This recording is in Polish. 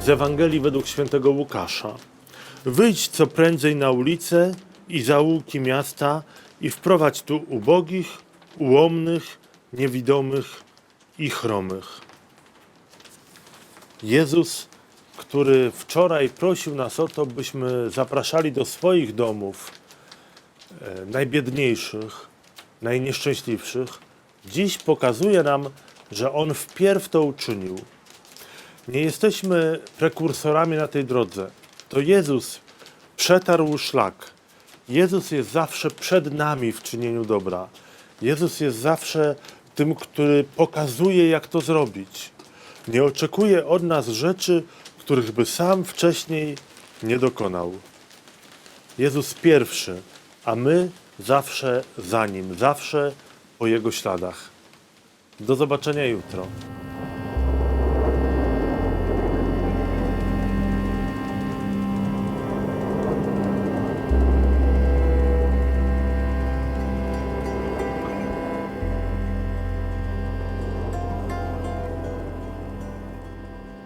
z Ewangelii według świętego Łukasza. Wyjdź co prędzej na ulice i zaułki miasta i wprowadź tu ubogich, ułomnych, niewidomych i chromych. Jezus, który wczoraj prosił nas o to, byśmy zapraszali do swoich domów e, najbiedniejszych, najnieszczęśliwszych, dziś pokazuje nam, że On wpierw to uczynił. Nie jesteśmy prekursorami na tej drodze. To Jezus przetarł szlak. Jezus jest zawsze przed nami w czynieniu dobra. Jezus jest zawsze tym, który pokazuje, jak to zrobić. Nie oczekuje od nas rzeczy, których by sam wcześniej nie dokonał. Jezus pierwszy, a my zawsze za nim, zawsze po jego śladach. Do zobaczenia jutro.